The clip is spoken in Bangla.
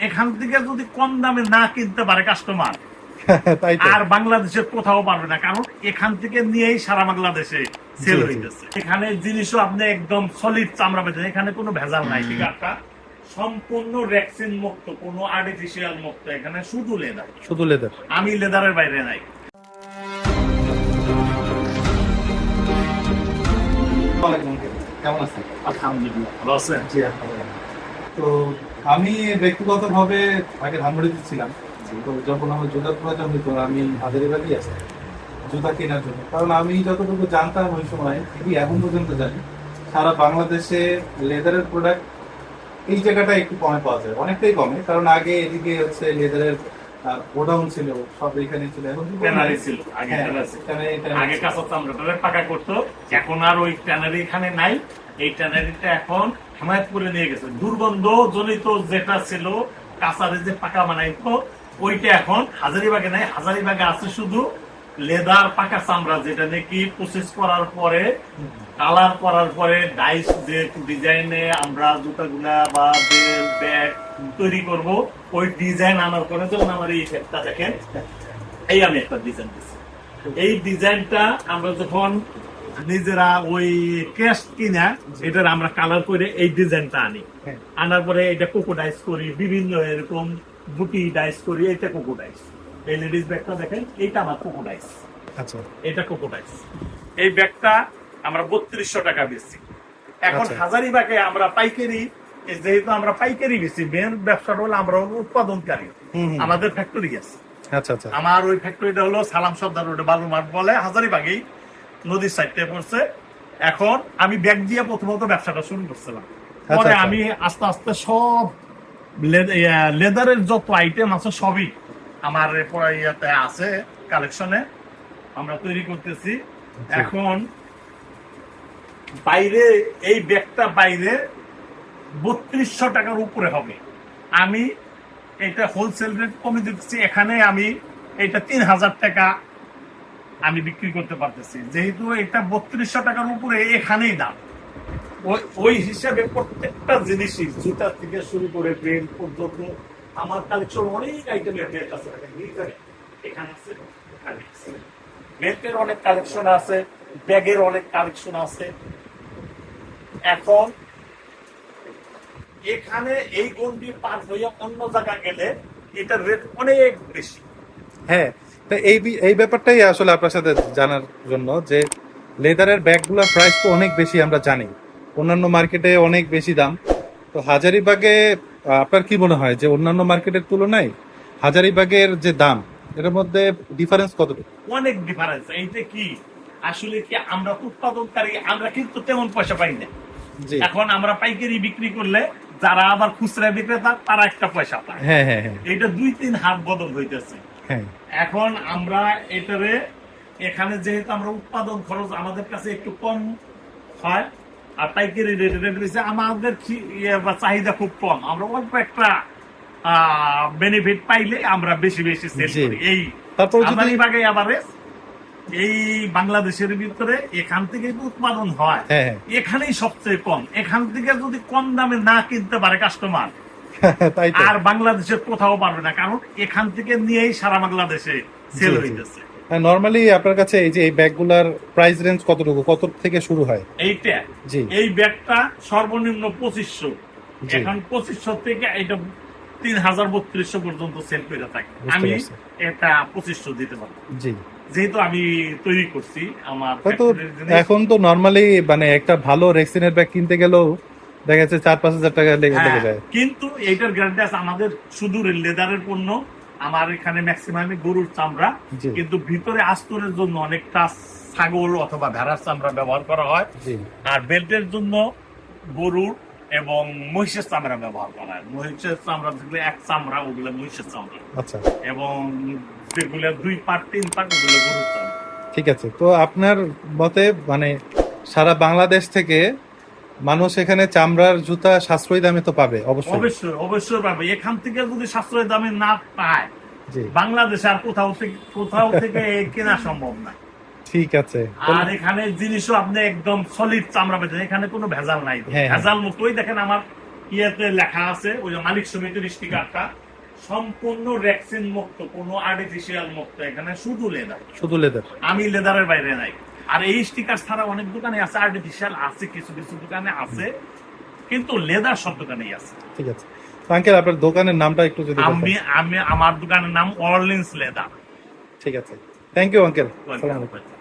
এখান থেকে যদি কম দামে না কিনতে পারে কাস্টমার তাই আর বাংলাদেশের কোথাও পারবে না কারণ এখান থেকে নিয়েই সারা বাংলাদেশে সেল। হইতেছে। এখানে জিনিসও আপনি একদম সলিড চামড়া পেতেন এখানে কোনো ভেজাল নাই সম্পূর্ণ ভ্যাকসিন মুক্ত কোনো আর্টিফিশিয়াল মুক্ত এখানে শুধু লেদার শুধু লেদার আমি লেদারের বাইরে নাই। কেমন আছেন? আলহামদুলিল্লাহ ভালো আছেন? জি তো আমি ব্যক্তিগতভাবে আগে ধানবাড়িতে ছিলাম তো যখন আমার জুতার প্রয়োজন হতো আমি হাজারিবাগই আসতাম জুতা কেনার জন্য। কারণ আমি যতটুকু জানতাম ওই সময় ঠিকই এখন পর্যন্ত জানি সারা বাংলাদেশে লেদারের প্রোডাক্ট এই জায়গাটা একটু কমে পাওয়া যায় অনেকটাই কমে। কারণ আগে এদিকে হচ্ছে লেদারের গোডাউন ছিল সব এখানে ছিল। এখন ট্যানারি ছিল আগে হ্যাঁ, আগে। কাঁচা চামড়াটা পাকা করতো এখন আর ওই ট্যানারি এখানে নাই। এই ট্যানারিটা এখন হেমায়তপুরে নিয়ে গেছে। দুর্গন্ধ জনিত যেটা ছিল কাঁচারে যে পাকা বানাইতো, ওইটা এখন হাজারিবাগে নাই। হাজারিবাগে আছে শুধু লেদার পাকা চামড়া, যেটা নাকি প্রসেস করার পরে, কালার করার পরে ডাইস যে ডিজাইনে আমরা জুতাগুলা বা ব্যাগ তৈরি করব, ওই ডিজাইন আনার পরে যেমন আমার এই সেটটা দেখেন, এই আমি একটা ডিজাইন দিচ্ছি এই ডিজাইনটা আমরা যখন নিজেরা ওই ক্যাশ কিনা এটার আমরা কালার করে এই ডিজাইনটা আনি। হ্যাঁ। আনার পরে এটা কোকো ডাইস করি বিভিন্ন এরকম বুটি ডাইস করি এটা কোকো ডাইস এই লেডিস ব্যাগটা দেখেন এইটা আমার কোকো ডাইস আচ্ছা। এটা কোকো ডাইস এই ব্যাগটা আমরা বত্রিশশো টাকা বেচছি এখন আচ্ছা। হাজারিবাগে আমরা পাইকারি যেহেতু আমরা পাইকারি বেশি মেন ব্যবসাটা হলো আমরা উৎপাদনকারী। আমাদের ফ্যাক্টরি আছে। আচ্ছা আচ্ছা। আমার ওই ফ্যাক্টরিটা হলো সালাম সর্দার রোডে বালুমাঠ বলে হাজারিবাগেই নদীর সাইডে পড়ছে। এখন আমি ব্যাগ দিয়ে প্রথমত ব্যবসাটা শুরু করছিলাম। পরে আচ্ছা। আমি আস্তে আস্তে সব লেদারের যত আইটেম আছে সবই আমার ইয়াতে আছে কালেকশনে আমরা তৈরি করতেছি। এখন বাইরে এই ব্যাগটা বাইরে বত্রিশশো টাকার উপরে হবে। আমি এটা হোলসেল রেট কমে দিতেছি। এখানে আমি এটা তিন হাজার টাকা আমি বিক্রি করতে পারতেছি। যেহেতু এটা বত্রিশশো টাকার উপরে এখানেই দাম। ওই ওই হিসাবে প্রত্যেকটা জিনিসই জুতা থেকে শুরু করে ব্রেন পর্যন্ত আমার কালেকশন অনেক দেখেন, এই জায়গায়, এখানে আছে এখানে আছে। বেল্টের অনেক কালেকশন আছে ব্যাগের অনেক কালেকশন আছে। এখন এখানে এই গন্ডি পার হইয়া অন্য জায়গা গেলে এটার রেট অনেক বেশি। হ্যাঁ তো এই এই ব্যাপারটাই আসলে আপনার সাথে জানার জন্য যে লেদারের ব্যাগগুলোর প্রাইস তো অনেক বেশি আমরা জানি। অন্যান্য মার্কেটে অনেক বেশি দাম। তো হাজারিবাগে আপনার কি মনে হয় যে অন্যান্য মার্কেটের তুলনায় হাজারিবাগের যে দাম এটার মধ্যে ডিফারেন্স কতটুকু অনেক ডিফারেন্স এইটা কি? আসলে কি আমরা উৎপাদনকারী আমরা কিন্তু তেমন পয়সা পাই না। এখন আমরা পাইকারি বিক্রি করলে যারা আবার খুচরা বিক্রেতা তারা একটা পয়সা পায়। হ্যাঁ হ্যাঁ হ্যাঁ। এটা দুই তিন হাত বদল হইতেছে। এখন আমরা এটারে এখানে যেহেতু আমরা উৎপাদন খরচ আমাদের কাছে একটু কম হয় আর পাইকারি রেট রেট বেশি আমাদের ইয়ে চাহিদা খুব কম। আমরা অল্প একটা বেনিফিট পাইলে আমরা বেশি বেশি সেল করি। এই তারপরে বাগে আবারেজ এই বাংলাদেশের ভিতরে এখান থেকে উৎপাদন হয় হ্যাঁ হ্যাঁ। এখানেই সবচেয়ে কম। এখান থেকে যদি কম দামে না কিনতে পারে কাস্টমার আর বাংলাদেশের কোথাও পারবে না কারণ এখান থেকে নিয়েই সারা বাংলাদেশে সেল। হইতেছে। নর্মালি আপনার কাছে এই যে এই ব্যাগগুলার প্রাইস রেঞ্জ কতটুকু? কত থেকে শুরু হয়? এইটা? জি। এই ব্যাগটা সর্বনিম্ন পঁচিশশো। এখন পঁচিশশো থেকে এটা তিন হাজার বত্রিশশো পর্যন্ত সেল করে থাকে। আমি এটা পঁচিশশো দিতে পারব। জি। যেহেতু আমি তৈরি করছি আমার। এখন তো নর্মালি মানে একটা ভালো রেক্সিনের ব্যাগ কিনতে গেলেও দেখা যাচ্ছে চার পাঁচ হাজার টাকা লেগে হ্যাঁ, লেগে যায়। কিন্তু এইটার গ্যারান্টি আছে আমাদের শুধু লেদারের পণ্য আমার এখানে ম্যাক্সিমামই গরুর চামড়া। কিন্তু ভিতরে আস্তরের জন্য অনেকটা ছাগল অথবা ভেড়ার চামড়া ব্যবহার করা হয়। আর বেল্টের জন্য গরুর এবং মহিষের চামড়া ব্যবহার করা হয়। মহিষের চামড়া যেগুলো এক চামড়া ওগুলো মহিষের চামড়া। আচ্ছা। এবং যেগুলো দুই পার্ট তিন পার্ট ওগুলো গরুর চামড়া। ঠিক আছে। তো আপনার মতে মানে সারা বাংলাদেশ থেকে মানুষ এখানে চামড়ার জুতা সাশ্রয়ী দামে তো পাবে অবশ্যই। অবশ্যই অবশ্যই পাবে। এখান থেকে যদি সাশ্রয় দামে না পায় বাংলাদেশে আর কোথাও থেকে কোথাও থেকে কেনা সম্ভব না। ঠিক আছে। আর এখানে জিনিসও আপনি একদম সলিড চামড়া পেতেন এখানে কোনো ভেজাল নাই। হ্যাঁ। ভেজাল মুক্তই দেখেন আমার ইয়েতে লেখা আছে ওই মালিক সমিতির স্টিকারটা। সম্পূর্ণ ভ্যাকসিন মুক্ত কোনো আর্টিফিশিয়াল মুক্ত এখানে শুধু লেদার শুধু লেদার আমি লেদারের বাইরে নাই। আর এই স্টিকার ছাড়া অনেক দোকানে আছে আর্টিফিশিয়াল আছে কিছু কিছু দোকানে আছে কিন্তু লেদার সব দোকানেই আছে। ঠিক আছে। আঙ্কেল আপনার দোকানের নামটা একটু যদি আমি আমি আমার দোকানের নাম অরলিন্স লেদার ঠিক আছে। থ্যাংক ইউ আঙ্কেল আসসালামু আলাইকুম।